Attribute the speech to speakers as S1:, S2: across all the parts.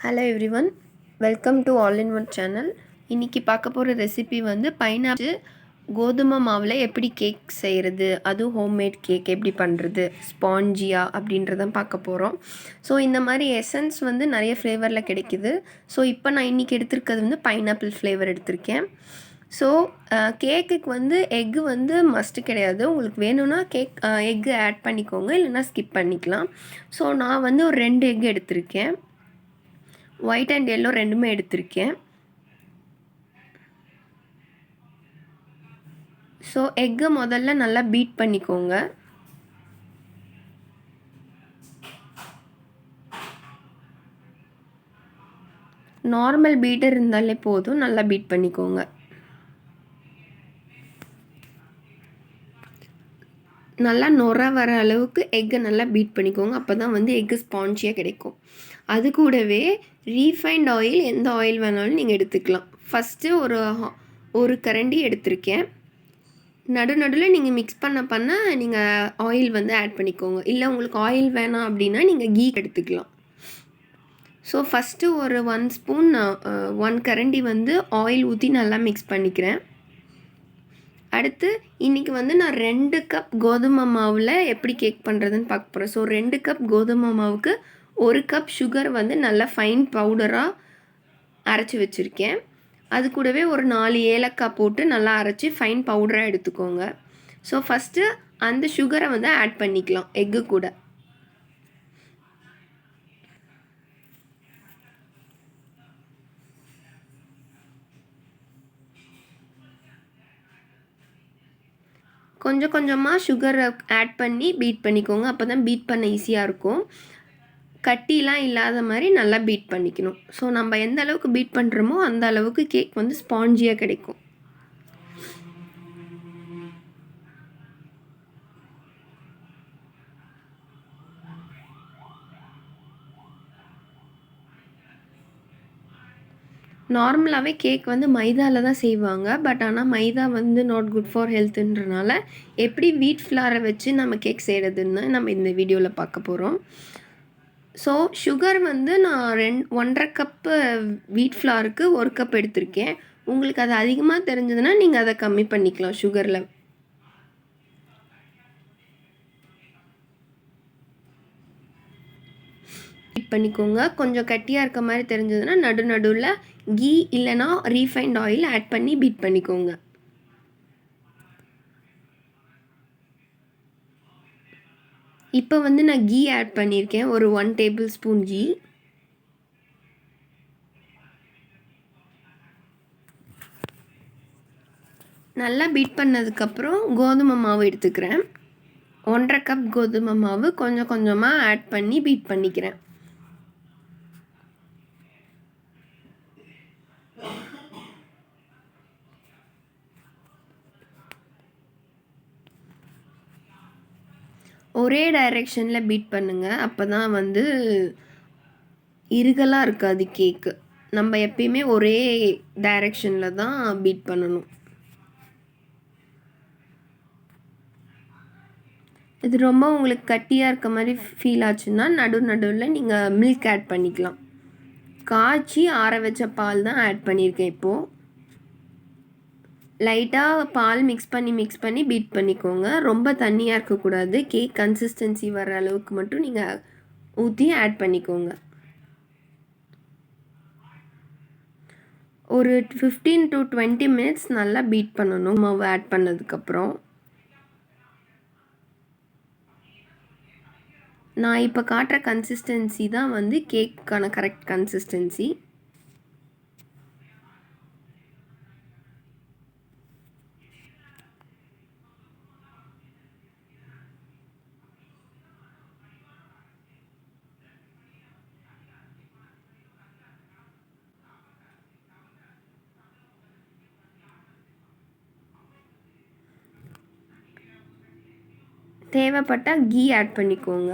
S1: Hello everyone welcome to all in one channel இன்றைக்கி பார்க்க போகிற ரெசிபி வந்து பைனாப்பிள் கோதுமை மாவில் எப்படி கேக் செய்கிறது அதுவும் ஹோம்மேட் கேக் எப்படி பண்ணுறது ஸ்பாஞ்சியா அப்படின்றதான் பார்க்க போகிறோம் ஸோ இந்த மாதிரி எசன்ஸ் வந்து நிறைய ஃப்ளேவரில் கிடைக்குது. ஸோ இப்போ நான் இன்றைக்கி எடுத்திருக்கிறது வந்து பைனாப்பிள் ஃப்ளேவர் எடுத்திருக்கேன். ஸோ கேக்குக்கு வந்து எக்கு வந்து மஸ்ட்டு கிடையாது. உங்களுக்கு வேணும்னா கேக் எக்கு ஆட் பண்ணிக்கோங்க. இல்லைனா ஸ்கிப் பண்ணிக்கலாம். ஸோ நான் வந்து ஒரு ரெண்டு எக் எடுத்திருக்கேன். ஒயிட் அண்ட் எல்லோ ரெண்டுமே எடுத்திருக்கேன். ஸோ எக்கை முதல்ல நல்லா பீட் பண்ணிக்கோங்க. நார்மல் பீட்டர் இருந்தாலே போதும் நல்லா பீட் பண்ணிக்கோங்க. நல்லா நொற வர அளவுக்கு எக்கை நல்லா பீட் பண்ணிக்கோங்க. அப்போ தான் வந்து எக்கு ஸ்பான்ஜியாக கிடைக்கும். அது கூடவே ரீஃபைண்ட் ஆயில் எந்த ஆயில் வேணாலும் நீங்கள் எடுத்துக்கலாம். ஃபஸ்ட்டு ஒரு ஒரு கரண்டி எடுத்திருக்கேன். நடு நடுவில் நீங்கள் மிக்ஸ் பண்ண பண்ண நீங்கள் ஆயில் வந்து ஆட் பண்ணிக்கோங்க. இல்லை உங்களுக்கு ஆயில் வேணாம் அப்படின்னா நீங்கள் கீ எடுத்துக்கலாம். ஸோ ஃபஸ்ட்டு ஒரு ஒன் ஸ்பூன் ஒன் கரண்டி வந்து ஆயில் ஊற்றி நல்லா மிக்ஸ் பண்ணிக்கிறேன். அடுத்து இன்றைக்கி வந்து நான் ரெண்டு கப் கோதுமை மாவில் எப்படி கேக் பண்ணுறதுன்னு பார்க்க போகிறேன் ஸோ ரெண்டு கப் கோதுமை மாவுக்கு ஒரு கப் சுகர் வந்து நல்லா ஃபைன் பவுடராக அரைச்சி வச்சுருக்கேன். அது கூடவே ஒரு நாலு ஏலக்காய் போட்டு நல்லா அரைச்சி ஃபைன் பவுடராக எடுத்துக்கோங்க. ஸோ ஃபஸ்ட்டு அந்த சுகரை வந்து ஆட் பண்ணிக்கலாம் எக்கு கூட. கொஞ்சம் கொஞ்சமாக சுகரை ஆட் பண்ணி பீட் பண்ணிக்கோங்க அப்போ தான் பீட் பண்ண ஈஸியாக இருக்கும். கட்டிலாம் இல்லாத மாதிரி நல்லா பீட் பண்ணிக்கணும். ஸோ நம்ம எந்த அளவுக்கு பீட் பண்ணுறோமோ அந்த அளவுக்கு கேக் வந்து ஸ்பாஞ்சியாக கிடைக்கும். நார்மலாகவே கேக் வந்து மைதாவில் தான் செய்வாங்க. பட் ஆனால் மைதா வந்து நாட் குட் ஃபார் ஹெல்த்துன்றனால எப்படி வீட் ஃப்ளாரை வச்சு நம்ம கேக் செய்கிறதுன்னு நம்ம இந்த வீடியோவில் பார்க்க போகிறோம் ஸோ சுகர் வந்து நான் ரெண் ஒன்றரை கப்பு வீட் ஃப்ளாருக்கு ஒரு கப் எடுத்திருக்கேன். உங்களுக்கு அது அதிகமாக தெரிஞ்சதுன்னா நீங்கள் அதை கம்மி பண்ணிக்கலாம் சுகரில் பண்ணிக்கோங்க. கொஞ்சம் கட்டியாக இருக்க மாதிரி தெரிஞ்சதுன்னா நடு நடுவில் கீ இல்லைனா ரீஃபைண்ட் ஆயில் ஆட் பண்ணி பீட் பண்ணிக்கோங்க. இப்போ வந்து நான் கீ ஆட் பண்ணியிருக்கேன். ஒரு ஒன் டேபிள் ஸ்பூன் கீ. நல்லா பீட் பண்ணதுக்கப்புறம் கோதுமை மாவு எடுத்துக்கிறேன். ஒன்றரை கப் கோதுமை மாவு கொஞ்சம் கொஞ்சமாக ஆட் பண்ணி பீட் பண்ணிக்கிறேன். ஒரே டைரெக்ஷனில் பீட் பண்ணுங்கள் அப்போ தான் வந்து இருகலாக இருக்காது கேக்கு நம்ம எப்பயுமே ஒரே டைரெக்ஷனில் தான் பீட் பண்ணணும். இது ரொம்ப உங்களுக்கு கட்டியாக இருக்க மாதிரி ஃபீல் ஆச்சுன்னா நடு நடுவில் நீங்கள் மில்க் ஆட் பண்ணிக்கலாம். காய்ச்சி ஆற வச்ச பால் தான் ஆட் பண்ணியிருக்கேன் இப்போது லைட்டாக பால் மிக்ஸ் பண்ணி மிக்ஸ் பண்ணி பீட் பண்ணிக்கோங்க. ரொம்ப தண்ணியாக இருக்கக்கூடாது. கேக் கன்சிஸ்டன்சி வர அளவுக்கு மட்டும் நீங்கள் ஊற்றி ஆட் பண்ணிக்கோங்க. ஒரு ஃபிஃப்டீன் டு டுவெண்ட்டி மினிட்ஸ் நல்லா பீட் பண்ணணும். மாவு ஆட் பண்ணதுக்கப்புறம். நான் இப்போ காட்டுற கன்சிஸ்டன்சி தான் வந்து கேக்கான கரெக்ட் கன்சிஸ்டன்சி தேவைப்பட்டால் கீ ஆட் பண்ணிக்கோங்க.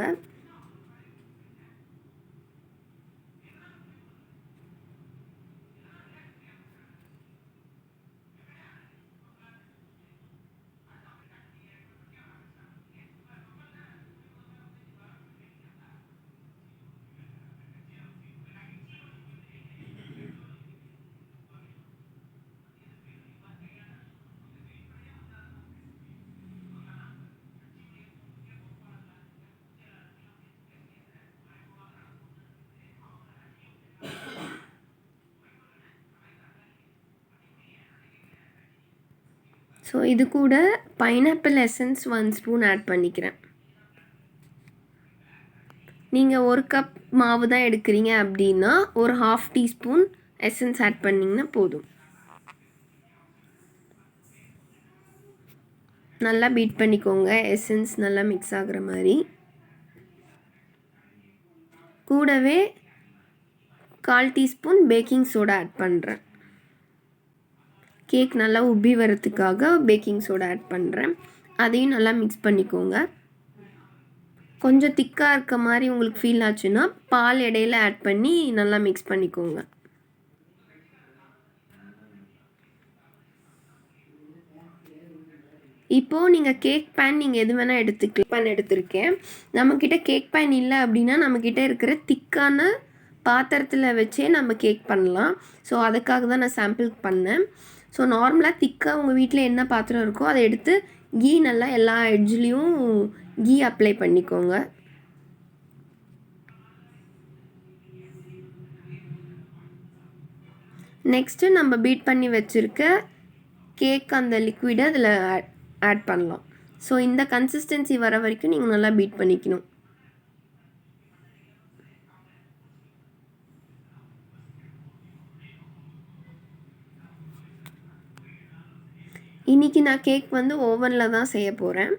S1: ஸோ இது கூட pineapple essence one spoon add பண்ணிக்கிறேன். நீங்கள் ஒரு கப் மாவு தான் எடுக்கிறீங்க அப்படின்னா ஒரு ஹாஃப் டீஸ்பூன் எசன்ஸ் ஆட் பண்ணிங்கன்னா போதும். நல்லா பீட் பண்ணிக்கோங்க. எசன்ஸ் நல்லா மிக்ஸ் ஆகுற மாதிரி. கூடவே கால் டீஸ்பூன் பேக்கிங் சோடா ஆட் பண்ணுறேன் கேக் நல்லா உப்பி வரத்துக்காக பேக்கிங் சோடா ஆட் பண்ணுறேன் அதையும் நல்லா மிக்ஸ் பண்ணிக்கோங்க. கொஞ்சம் திக்காக இருக்க மாதிரி உங்களுக்கு ஃபீல் ஆச்சுன்னா பால் இடையில ஆட் பண்ணி நல்லா மிக்ஸ் பண்ணிக்கோங்க. இப்போது நீங்கள் கேக் பேன் நீங்கள் எது வேணால் எடுத்துக்கலாம் பேன் எடுத்திருக்கேன். நம்மக்கிட்ட கேக் பேன் இல்லை அப்படின்னா நம்மக்கிட்ட இருக்கிற திக்கான பாத்திரத்தில் வச்சே நம்ம கேக் பண்ணலாம். ஸோ அதுக்காக தான் நான் சாம்பிள் பண்ணேன். ஸோ நார்மலாக திக்காக உங்கள் வீட்டில் என்ன பாத்திரம் இருக்கோ அதை எடுத்து கீ நல்லா எல்லா எட்ஜ்லேயும் கீ அப்ளை பண்ணிக்கோங்க. நெக்ஸ்ட்டு நம்ம பீட் பண்ணி வச்சுருக்க கேக் அந்த லிக்விடை அதில் ஆட் பண்ணலாம். ஸோ இந்த கன்சிஸ்டன்சி வர வரைக்கும் நீங்கள் நல்லா பீட் பண்ணிக்கணும். இன்றைக்கி நான் கேக் வந்து ஓவனில் தான் செய்ய போகிறேன்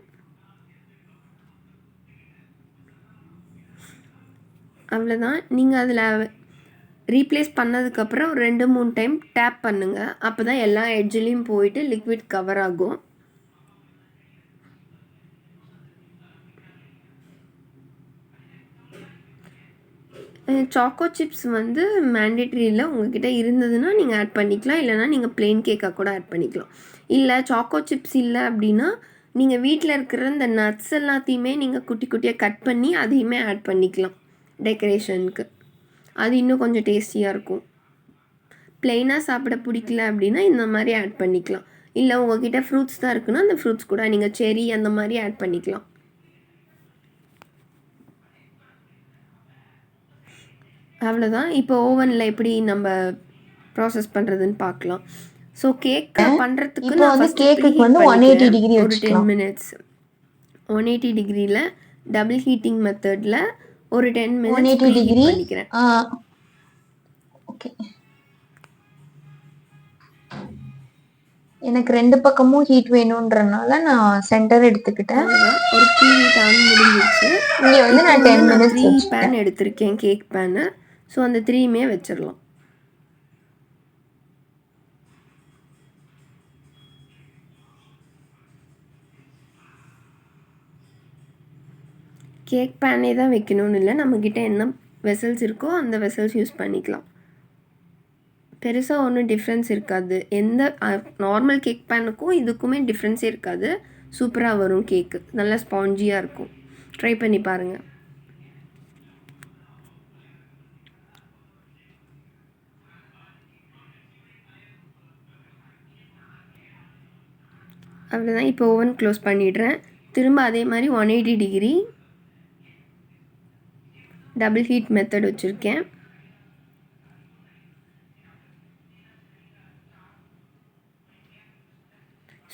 S1: அவ்வளோதான் நீங்கள் அதில் ரீப்ளேஸ் பண்ணதுக்கப்புறம் ஒரு ரெண்டு மூணு டைம் டேப் பண்ணுங்கள் அப்போ தான் எல்லா எட்ஜ்லேயும் போயிட்டு லிக்விட் கவர் ஆகும். சாக்கோ சிப்ஸ் வந்து மேண்டேட்ரி இல்லை. உங்ககிட்ட இருந்ததுன்னா நீங்கள் ஆட் பண்ணிக்கலாம். இல்லைனா நீங்கள் பிளெயின் கேக்காக கூட ஆட் பண்ணிக்கலாம். இல்லை சாக்கோ சிப்ஸ் இல்லை அப்படின்னா நீங்கள் வீட்டில் இருக்கிற இந்த நட்ஸ் எல்லாத்தையுமே நீங்கள் குட்டி குட்டியாக கட் பண்ணி அதையுமே ஆட் பண்ணிக்கலாம். டெக்கரேஷனுக்கு அது இன்னும் கொஞ்சம் டேஸ்டியாக இருக்கும். பிளெயினாக சாப்பிட பிடிக்கல அப்படின்னா இந்த மாதிரி ஆட் பண்ணிக்கலாம். இல்லை உங்ககிட்ட ஃப்ரூட்ஸ் தான் இருக்குன்னா அந்த ஃப்ரூட்ஸ் கூட நீங்கள் செரி அந்த மாதிரி ஆட் பண்ணிக்கலாம். அவ்வளோதான் இப்போ ஓவனில் எப்படி நம்ம ப்ராசஸ் பண்ணுறதுன்னு பார்க்கலாம். ஸோ கேக் பண்ணுறதுக்கு நான்
S2: வந்து கேக்குக்கு வந்து 180
S1: பண்ணிக்கிறேன்.
S2: degree
S1: ஒரு டென். மினிட்ஸ் ஒன் எயிட்டி டிகிரியில் டபுள் ஹீட்டிங் மெத்தடில் ஒரு ten
S2: one
S1: minutes
S2: eighty degree
S1: பண்ணிக்கிறேன்.
S2: ஓகே எனக்கு ரெண்டு பக்கமும் ஹீட் வேணுன்றனால நான் சென்டர் எடுத்துக்கிட்டேன்.
S1: ஒரு ப்ரீ ஹீட் முடிஞ்சிருச்சு.
S2: இங்க வந்து நான் டென் மினிட்ஸ்
S1: பேன் எடுத்திருக்கேன் கேக் பேனு ஸோ அந்த த்ரீயுமே வச்சிடலாம் கேக் பேனே தான் வைக்கணும்னு இல்லை. நம்மக்கிட்ட என்ன வெசல்ஸ் இருக்கோ அந்த வெசல்ஸ் யூஸ் பண்ணிக்கலாம். பெருசாக ஒன்றும் டிஃப்ரென்ஸ் இருக்காது. எந்த நார்மல் கேக் பேனுக்கும் இதுக்குமே டிஃப்ரென்ஸே இருக்காது. சூப்பராக வரும் கேக்கு நல்லா ஸ்பாஞ்சியாக இருக்கும். ட்ரை பண்ணி பாருங்கள் அவ்வளோதான் இப்போ ஓவன் க்ளோஸ் பண்ணிடுறேன். திரும்ப அதே மாதிரி one eighty degree double heat method வச்சுருக்கேன்.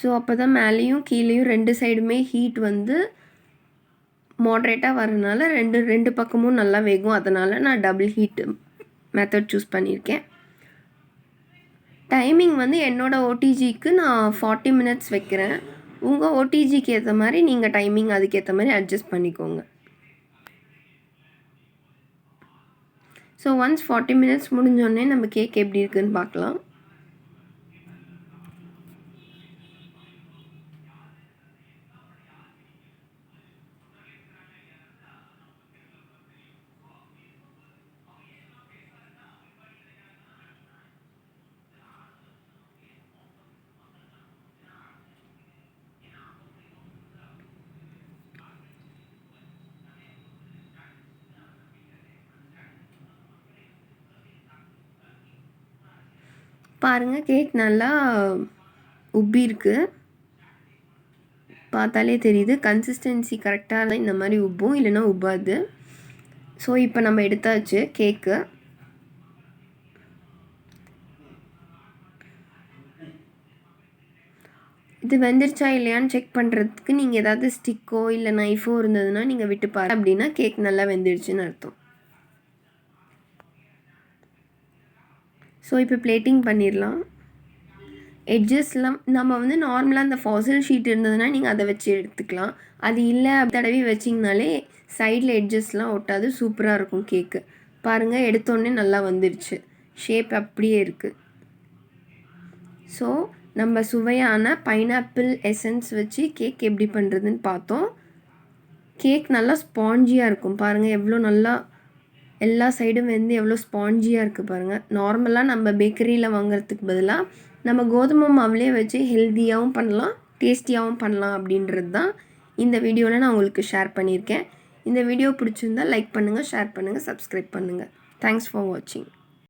S1: ஸோ அப்போ தான் மேலேயும் கீழேயும் ரெண்டு சைடுமே ஹீட் வந்து மாட்ரேட்டாக வரனால ரெண்டு ரெண்டு பக்கமும் நல்லா வேகும். அதனால் நான் டபுள் ஹீட் மெத்தட் சூஸ் பண்ணியிருக்கேன். டைமிங் வந்து என்னோடய ஓடிஜிக்கு நான் ஃபார்ட்டி மினிட்ஸ் வைக்கிறேன். உங்கள் ஓடிஜிக்கு ஏற்ற மாதிரி நீங்கள் டைமிங் அதுக்கேற்ற மாதிரி அட்ஜஸ்ட் பண்ணிக்கோங்க. ஸோ ஒன்ஸ் ஃபார்ட்டி மினிட்ஸ் முடிஞ்சோடனே நம்ம கேக் எப்படி இருக்குன்னு பார்க்கலாம். பாருங்கள் கேக் நல்லா உப்பி இருக்குது பார்த்தாலே தெரியுது கன்சிஸ்டன்சி கரெக்டாக இருந்தால் இந்த மாதிரி உப்பும் இல்லைன்னா உப்பாது. ஸோ இப்போ நம்ம எடுத்தாச்சு கேக்கு இது வெந்துருச்சா இல்லையான்னு செக் பண்ணுறதுக்கு நீங்கள் ஏதாவது ஸ்டிக்கோ இல்லை நைஃபோ இருந்ததுன்னா நீங்கள் விட்டு பாரு அப்படின்னா கேக் நல்லா வெந்துருச்சுன்னு அர்த்தம். ஸோ இப்போ பிளேட்டிங் பண்ணிடலாம் எட்ஜஸ்லாம் நம்ம வந்து நார்மலாக அந்த ஃபாசில் ஷீட் இருந்ததுன்னா நீங்கள் அதை வச்சு எடுத்துக்கலாம். அது இல்லை தடவி வச்சிங்கனாலே சைடில் எட்ஜஸ்லாம் ஒட்டாது சூப்பராக இருக்கும் கேக்கு பாருங்கள் எடுத்தோடனே நல்லா வந்துடுச்சு ஷேப் அப்படியே இருக்குது ஸோ நம்ம சுவையான பைனாப்பிள் எசன்ஸ் வச்சு கேக் எப்படி பண்ணுறதுன்னு பார்த்தோம். கேக் நல்லா ஸ்பாஞ்சியாக இருக்கும். பாருங்கள் எவ்வளோ நல்லா எல்லா சைடும் வந்து எவ்வளோ ஸ்பாஞ்சியாக இருக்குது பாருங்கள் நார்மலாக நம்ம பேக்கரியில் வாங்குறதுக்கு பதிலாக நம்ம கோதுமை மாவுலேயே வச்சு ஹெல்த்தியாகவும் பண்ணலாம் டேஸ்டியாகவும் பண்ணலாம் அப்படின்றது தான் இந்த வீடியோவில் நான் உங்களுக்கு ஷேர் பண்ணியிருக்கேன். இந்த வீடியோ பிடிச்சிருந்தா லைக் பண்ணுங்கள் ஷேர் பண்ணுங்கள் சப்ஸ்கிரைப் பண்ணுங்கள் தேங்க்ஸ் ஃபார் வாட்சிங்